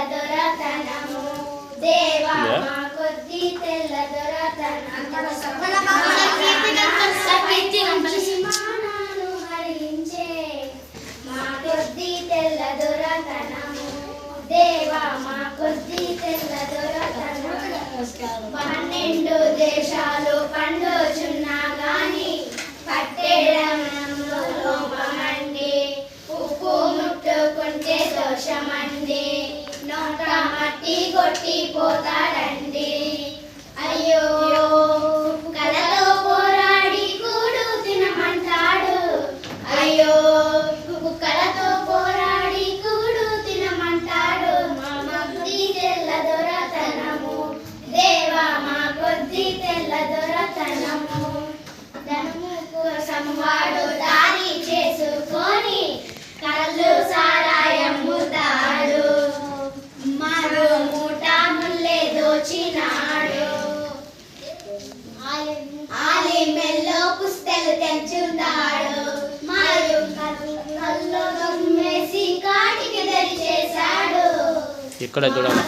తెల్ల దొరతనము. మా కొద్ది తెల్ల దొరతనము. దేవా మా కొద్ది తెల్ల దొరతనము. పన్నెండు దేశాలు పండుచున్నా గాని పట్టేడంలో లోపమ కొట్టి కొట్టి పోతాడండి అయ్యో కలతో పోరాడి కూడు తినమంటాడు. అయ్యో కుక్కలతో పోరాడి కూడు తినమంటాడు. మా కొద్ది తెల్ల దొరతనము. దేవా మా కొద్ది తెల్ల దొరతనము. ధనము కోసం వాడు మెల్లో పుస్తలు తెంచుతాడు. మరియు కళ్ళలో దొమ్మేసి కాటికి దరి చేశాడు ఇక్కడ చూడండి.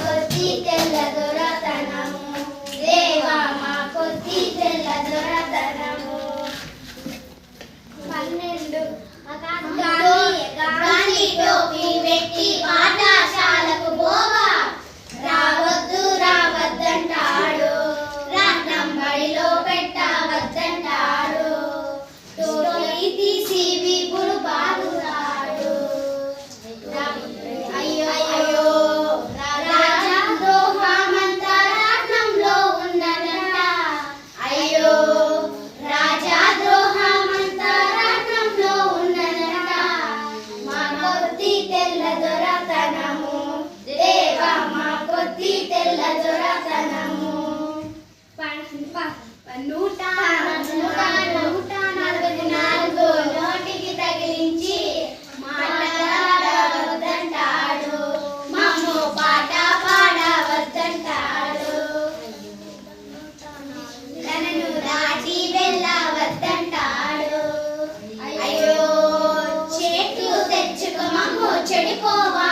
真的不吗